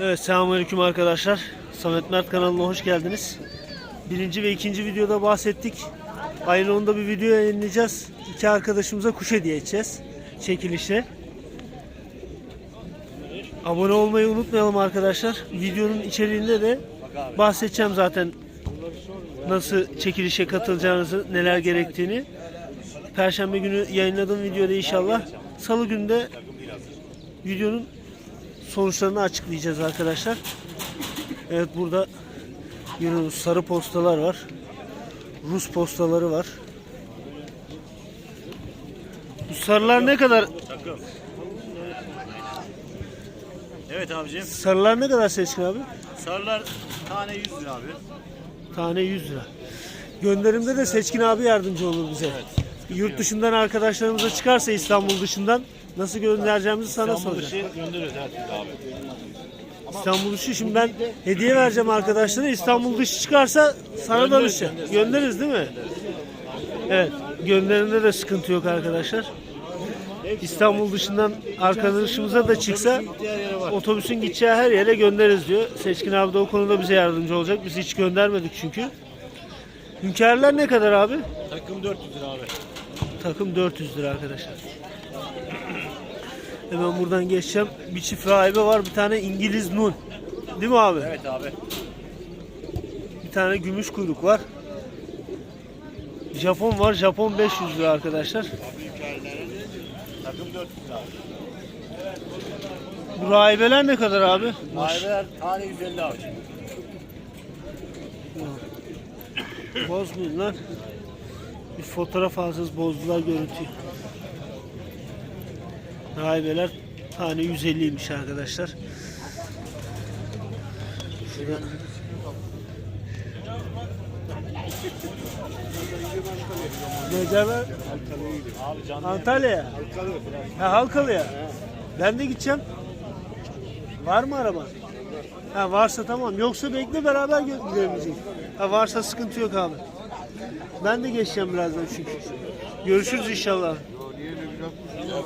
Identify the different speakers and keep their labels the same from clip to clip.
Speaker 1: Evet selamünaleyküm arkadaşlar. Samet Mert kanalına hoş geldiniz. Birinci ve ikinci videoda bahsettik. Ayın 10'da bir video yayınlayacağız. İki arkadaşımıza kuş hediye edeceğiz. Çekilişe. Abone olmayı unutmayalım arkadaşlar. Videonun içeriğinde de bahsedeceğim zaten nasıl çekilişe katılacağınızı, neler gerektiğini. Perşembe günü yayınladığım videoda inşallah. Salı günü de videonun sonuçlarını açıklayacağız arkadaşlar. Evet burada görüyorsunuz sarı postalar var. Rus postaları var. Bu sarılar ne kadar?
Speaker 2: Evet abicim.
Speaker 1: Sarılar ne kadar Seçkin abi?
Speaker 2: Sarılar tane 100 lira abi.
Speaker 1: Tane 100 lira. Gönderimde de Seçkin abi yardımcı olur bize. Yurt dışından arkadaşlarımıza çıkarsa İstanbul dışından nasıl göndereceğimizi sana
Speaker 2: İstanbul
Speaker 1: soracağım.
Speaker 2: dışı gönderiyoruz her türlü abi.
Speaker 1: İstanbul dışı şimdi ben hediye vereceğim arkadaşlara. İstanbul dışı çıkarsa sana danışacağım. Göndeririz değil mi? Evet. Gönderimde de sıkıntı yok arkadaşlar. İstanbul dışından arkadaşımıza da çıksa otobüsün gideceği her yere göndeririz diyor. Seçkin abi de o konuda bize yardımcı olacak. Biz hiç göndermedik çünkü. Hünkârlar ne kadar abi?
Speaker 2: Takım 400 lira abi.
Speaker 1: Takım 400 lira arkadaşlar. Hemen buradan geçeceğim. Bir çift rahibe var. Bir tane İngiliz nun. Değil mi abi?
Speaker 2: Evet abi.
Speaker 1: Bir tane gümüş kuyruk var. Japon var. Japon 500 lira arkadaşlar.
Speaker 2: Takım 400 lira.
Speaker 1: Bu rahibeler ne kadar abi?
Speaker 2: Mahibeler tane 150 abi.
Speaker 1: Bozmayın lan. Bir fotoğraf alsız bozdular görüntüyü. Rahibeler tane 150'ymiş arkadaşlar. Şurada. Necalar
Speaker 2: Abi canlı
Speaker 1: Antalya'ya. Ha Halkalı'ya. Ben de gideceğim. Var mı araba? Ha varsa tamam. Yoksa bekle beraber gidebiliriz. Ha varsa sıkıntı yok abi. Ben de geçeceğim birazdan çünkü. Görüşürüz inşallah.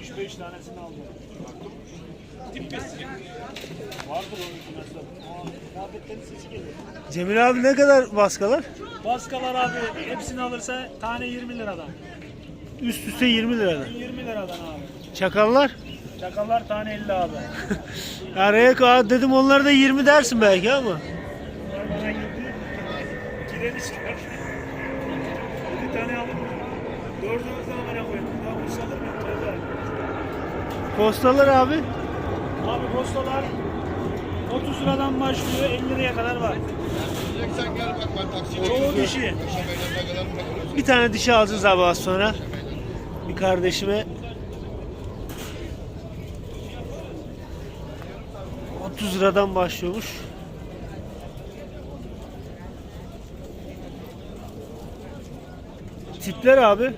Speaker 2: 75 tanesini aldım. Vardır onun kümesinde. Kıyafetlerin sesi geliyor.
Speaker 1: Cemil abi ne kadar baskalar?
Speaker 3: Baskalar abi hepsini alırsa tane 20 liradan.
Speaker 1: Üst üste 20 liradan.
Speaker 3: 20 liradan abi.
Speaker 1: Çakallar?
Speaker 3: Çakallar tane 50 abi.
Speaker 1: Araya dedim onlar da 20 dersin belki ama.
Speaker 3: Bunlar bana girdi. İkiden çıkar. Bir tane aldım. Dördünü de bana koydum. Daha kuş alır mıyım? Tövbe.
Speaker 1: Postalar abi.
Speaker 3: Abi postalar 30 liradan başlıyor 50 liraya kadar var. Çoğu dişi.
Speaker 1: Bir tane dişi alacağız abi az sonra. Bir kardeşime. 30 liradan başlıyormuş. Tipler abi.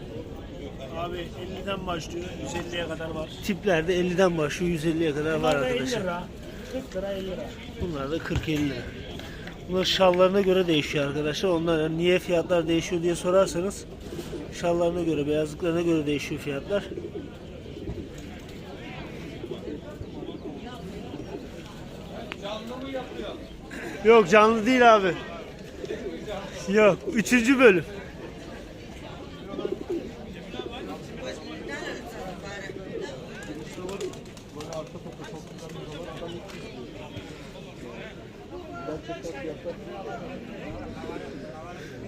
Speaker 3: Abi 50'den başlıyor 150'ye kadar var.
Speaker 1: Tipler de 50'den başlıyor 150'ye kadar var
Speaker 3: Bunlar da 50
Speaker 1: arkadaşlar.
Speaker 3: lira. 40 lira 50 lira.
Speaker 1: Bunlar da 40-50 lira. Bunlar şallarına göre değişiyor arkadaşlar. Onlar yani niye fiyatlar değişiyor diye sorarsanız şallarına göre, beyazlıklarına göre değişiyor fiyatlar. Yok canlı değil abi. Yok. Üçüncü bölüm.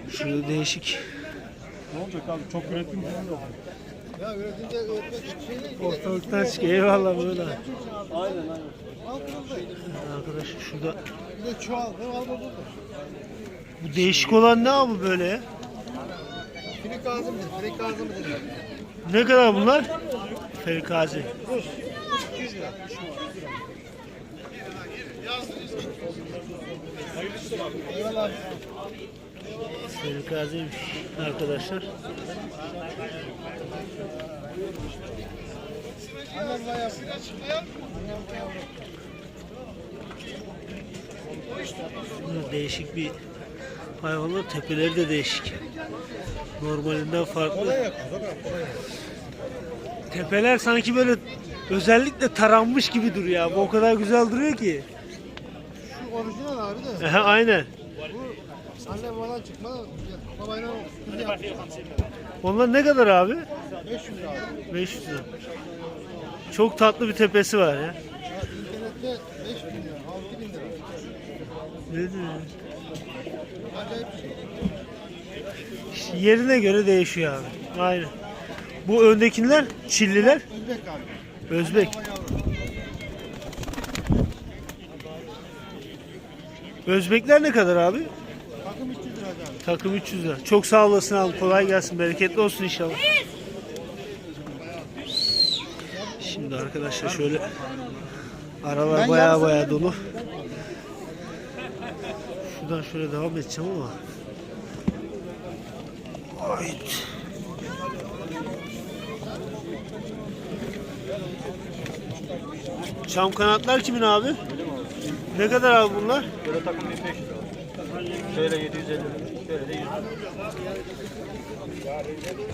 Speaker 1: Şurada değişik.
Speaker 3: Ne olacak abi çok üretim falan yok.
Speaker 1: Ortalıktan çık. Eyvallah böyle. Aynen aynen. Arkadaşlar şurada bu değişik olan ne abi böyle ya?
Speaker 4: Mıdır? Filik ağzı mıdır?
Speaker 1: Ne kadar bunlar? Ferikazi.
Speaker 4: Eyvallah.
Speaker 1: Ferikaziymiş arkadaşlar.
Speaker 4: Annem bayağı.
Speaker 1: Bunlar değişik bir hayvanlar. Tepeleri de değişik. Normalinden farklı. Tepeler sanki böyle özellikle taranmış gibi duruyor abi. O kadar güzel duruyor ki.
Speaker 4: Orijinal abi de.
Speaker 1: Aha, aynen.
Speaker 4: Bu falan çıkma. Babayla biz yaptık.
Speaker 1: Onlar ne kadar abi?
Speaker 4: 500 abi.
Speaker 1: 500 lira. Çok tatlı bir tepesi var ya.
Speaker 4: Ya internette 5000 lira, 6000 lira.
Speaker 1: Ne diyor?
Speaker 4: Acayip bir şey.
Speaker 1: İşte yerine göre değişiyor abi. Aynen. Bu öndekiler Çilliler,
Speaker 4: Özbek abi.
Speaker 1: Özbek.
Speaker 4: Yavru.
Speaker 1: Özbekler ne kadar abi?
Speaker 4: Takım 300 lira abi.
Speaker 1: Takım 300 lira. Çok sağ olasın abi. Kolay gelsin. Bereketli olsun inşallah. Şimdi arkadaşlar şöyle aralar baya baya dolu. Şuradan şöyle devam edeceğim ama. Ait. Çam kanatlar kimin abi? Ne kadar abi bunlar?
Speaker 2: Böyle takım 1500 lira. Şöyle 750 lira. Şöyle de 100 lira.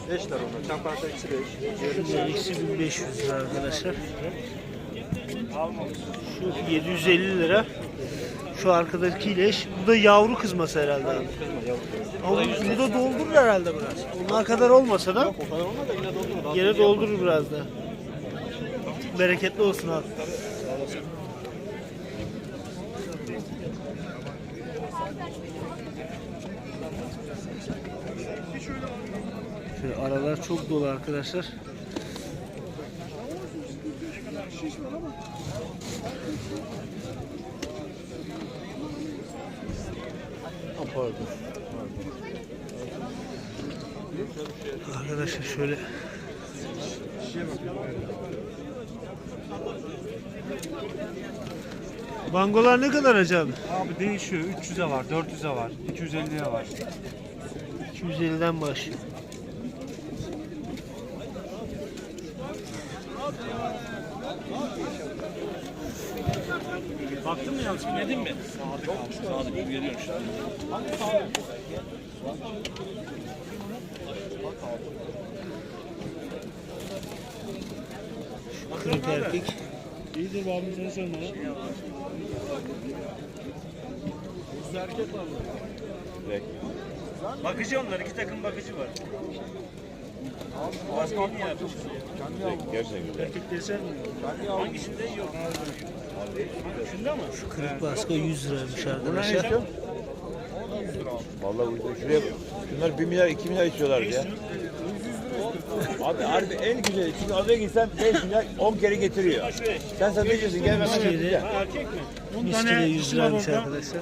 Speaker 2: 5 lira onlar. Çam kartı eksi 5.
Speaker 1: Eksi 1500 lira arkadaşlar. Şu 750 lira. Şu arkadakiyle eş. Bu da yavru kızması herhalde abi. Ama bu da doldurur herhalde biraz. Onlar kadar olmasa da
Speaker 2: O kadar olmaz da yine doldurur.
Speaker 1: gene doldurur biraz da. Bereketli olsun abi. Aralar çok dolu arkadaşlar. Arkadaşlar şöyle Bangolar ne kadar acaba?
Speaker 3: Abi değişiyor. 300'e var, 400'e var, 250'ye var.
Speaker 1: 250'den başlıyor.
Speaker 2: Baktın mı yalnız bilmedin mi? Sadık abi. Sadık gibi geliyor şu an.
Speaker 1: Kırık erkek.
Speaker 3: İyidir abi sen söyle.
Speaker 2: Bakıcı onlar. iki takım bakıcı var. Bir yer. Gerçekten. Erkekleri sen mi? Hangisinde yok? Şunda mı?
Speaker 1: Şu kırık baskı 100 liraymış arkadaşlar.
Speaker 5: Vallahi bu şuraya şunlar 1 milyar 2 milyar istiyorlar ya. Abi harbi en güzeli çünkü oraya gitsen 5 milyar 10 kere getiriyor. Sen sen diyeceksin gel ben
Speaker 1: Miskeli,
Speaker 2: Erkek mi?
Speaker 1: miskeli 100 liraymış arkadaşlar.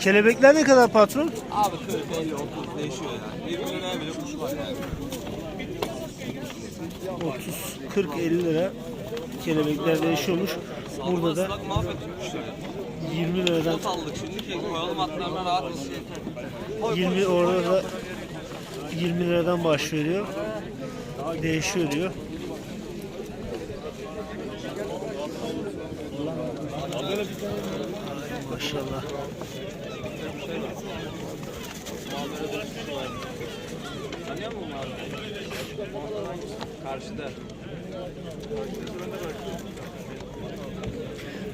Speaker 1: Kelebekler ne kadar patron?
Speaker 6: Abi 40, 50, 30 değişiyor yani. Birbirine bile kuş var yani.
Speaker 1: 30, 40, 50 lira kelebekler değişiyormuş. Burada da
Speaker 6: Islak mahvetmiş kuşları.
Speaker 1: 20 liradan
Speaker 6: Ot aldık şimdi şey koyalım atlarına rahat olsun yeter.
Speaker 1: 20 orada da 20 liradan başlıyor. Değişiyor diyor. Maşallah.
Speaker 6: Tanıyor musun abi? Karşıda.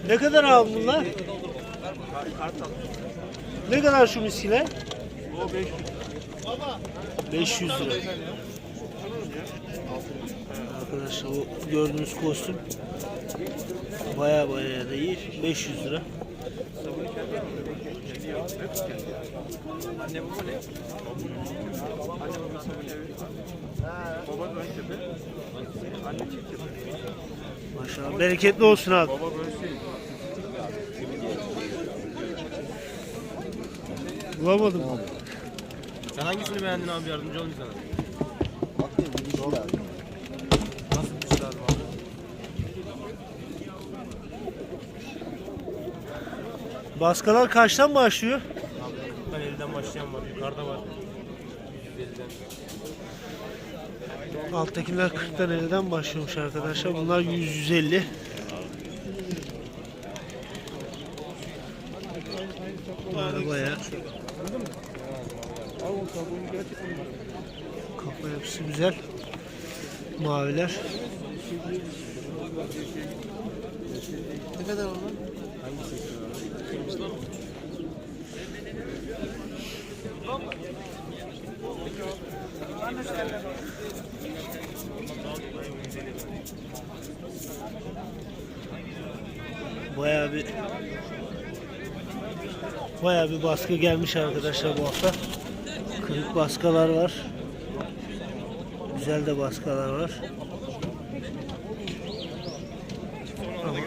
Speaker 1: Ne kadar abi bunlar? Ne kadar şu miskiler?
Speaker 2: O 500.
Speaker 1: 500 lira. Arkadaşlar o gördüğünüz kostüm Baya baya da iyi. 500 lira.
Speaker 6: Anne baba ne? Anne baba sabun evi. Baba ön tepe. Anne çift tepe.
Speaker 1: Maşallah. Bereketli olsun abi.
Speaker 6: Baba böyle şey.
Speaker 1: Bulamadım.
Speaker 6: Sen hangisini beğendin abi yardımcı olayım sana. Nasıl bir şey lazım abi?
Speaker 1: Baskalar kaçtan başlıyor?
Speaker 6: Ben elden başlayan var. Yukarıda var. 150'den.
Speaker 1: Alttakiler 40'tan 50'den başlıyormuş arkadaşlar. Bunlar 100-150. Böyle bayağı. Kafa yapısı güzel. Maviler.
Speaker 4: Ne kadar oldu?
Speaker 1: Bayağı bir bayağı bir baskı gelmiş arkadaşlar bu hafta. Kırık baskalar var. Güzel de baskalar var. Ama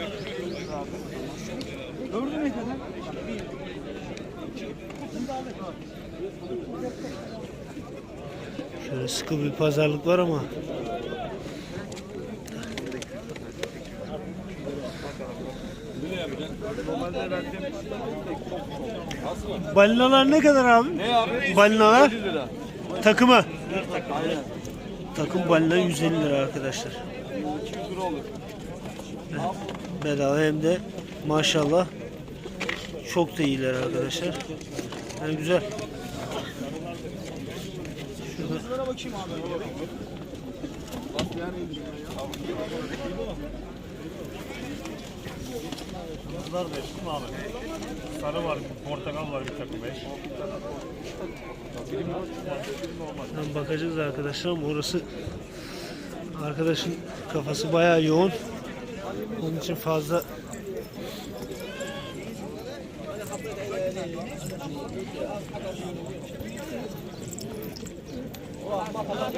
Speaker 1: Şöyle sıkı bir pazarlık var ama Balinalar ne kadar abi? Ne abi? Balinalar? Takımı. Takım balina 150 lira arkadaşlar. Bedava hem de maşallah çok da iyiler arkadaşlar. Yani güzel. Şurada
Speaker 3: Bunlar beş değil mi abi? Sarı var, portakal var bir takım beş.
Speaker 1: Tam bakacağız arkadaşlar ama orası arkadaşın kafası bayağı yoğun. Onun için fazla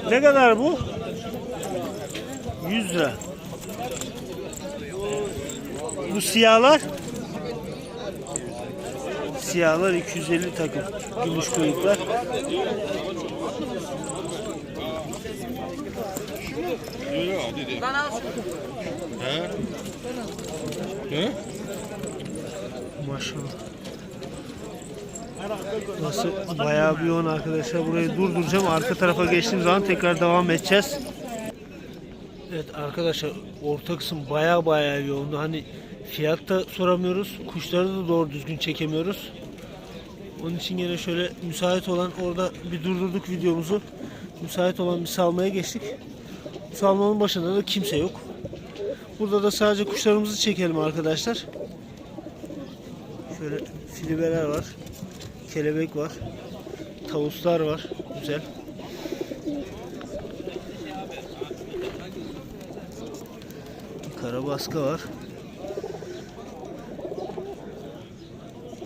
Speaker 1: Ne kadar bu? 100 lira. Bu siyahlar? Siyahlar 250 takım. Gümüş kuyruklar. Maşallah. Burası bayağı bir yoğun arkadaşlar. Burayı durduracağım. Arka tarafa geçtiğim zaman tekrar devam edeceğiz. Evet arkadaşlar orta kısım bayağı bayağı yoğundu. Hani fiyat da soramıyoruz. Kuşları da doğru düzgün çekemiyoruz. Onun için yine şöyle müsait olan orada bir durdurduk videomuzu. Müsait olan bir salmaya geçtik. Salmanın başında da kimse yok. Burada da sadece kuşlarımızı çekelim arkadaşlar. Şöyle filibeler var. Kelebek var. Tavuslar var. Güzel. Karabaska var.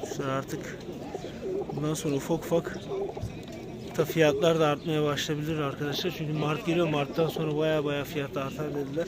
Speaker 1: Kuşlar artık bundan sonra ufak ufak da fiyatlar da artmaya başlayabilir arkadaşlar. Çünkü Mart geliyor. Mart'tan sonra baya baya fiyat artar dediler.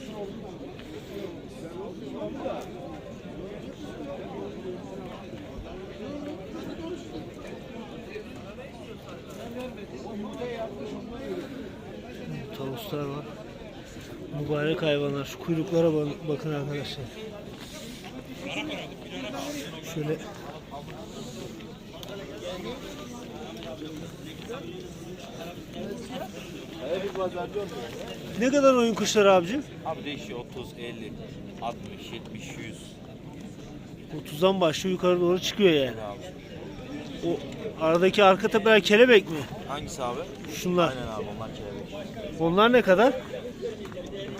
Speaker 1: Tavuslar var. Mübarek hayvanlar. Şu kuyruklara ba- bakın arkadaşlar. Şöyle Ne kadar oyun kuşları abicim?
Speaker 7: Abi değişiyor 30, 50, 60, 70, 100
Speaker 1: 30'dan başlıyor yukarı doğru çıkıyor yani.
Speaker 7: abi.
Speaker 1: O aradaki arka tepeler kelebek mi?
Speaker 7: Hangisi abi?
Speaker 1: Şunlar.
Speaker 7: Aynen abi onlar kelebek.
Speaker 1: Onlar ne kadar?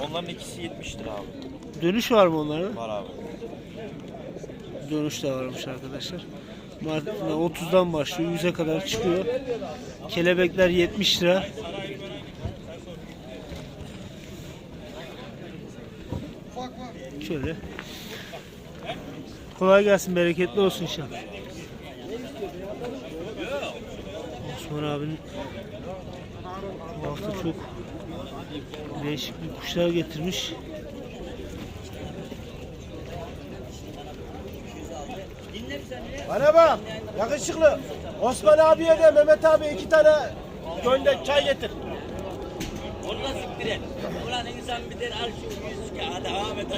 Speaker 7: Onların ikisi 70 lira abi.
Speaker 1: Dönüş var mı onlarda?
Speaker 7: Var abi.
Speaker 1: Dönüş de varmış arkadaşlar. Mardin'de 30'dan başlıyor 100'e kadar çıkıyor. Kelebekler 70 lira. Şöyle. Kolay gelsin, bereketli olsun inşallah. Osman abinin bu hafta çok değişik bir kuşlar getirmiş.
Speaker 8: Bana bak yakışıklı. Osman abiye de Mehmet abi iki tane gönder çay getir.
Speaker 9: Onu da siktir et. Ulan insan bir der al şu kağıdı Ahmet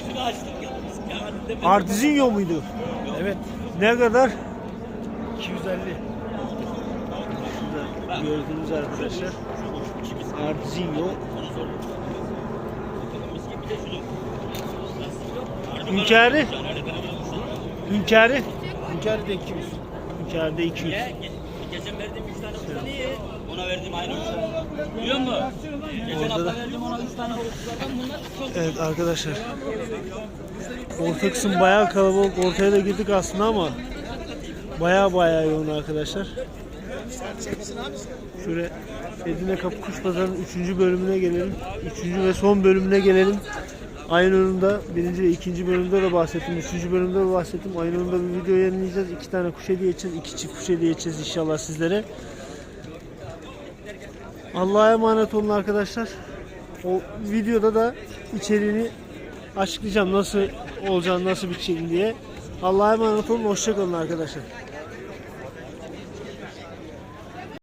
Speaker 9: şunu kağıdı demedi.
Speaker 1: Muydu?
Speaker 8: Evet.
Speaker 1: Ne kadar?
Speaker 8: 250.
Speaker 1: Şurada gördüğünüz arkadaşlar. Ardizinyo. Hünkârı. Hünkârı.
Speaker 8: Hünkârı da 200.
Speaker 1: Hünkârı da 200.
Speaker 9: Ge- Geçen verdiğim üç tane kuştan iyi. Ona verdiğim aynı kuşlar. Biliyor musun? Geçen hafta verdim ona üç tane kuşlardan bunlar çok
Speaker 1: Evet arkadaşlar. Orta kısım bayağı kalabalık. Ortaya da girdik aslında ama bayağı bayağı yoğun arkadaşlar. Şöyle Edirne Kapı Kuş Pazarı'nın 3. bölümüne gelelim. 3. ve son bölümüne gelelim. Ayın önünde birinci ve ikinci bölümde de bahsettim. Üçüncü bölümde de bahsettim. Ayın önünde bir video yayınlayacağız. İki tane kuş hediye edeceğiz. iki çift kuş hediye edeceğiz inşallah sizlere. Allah'a emanet olun arkadaşlar. O videoda da içeriğini açıklayacağım nasıl olacağını, nasıl biteceğini diye. Allah'a emanet olun, hoşçakalın arkadaşlar.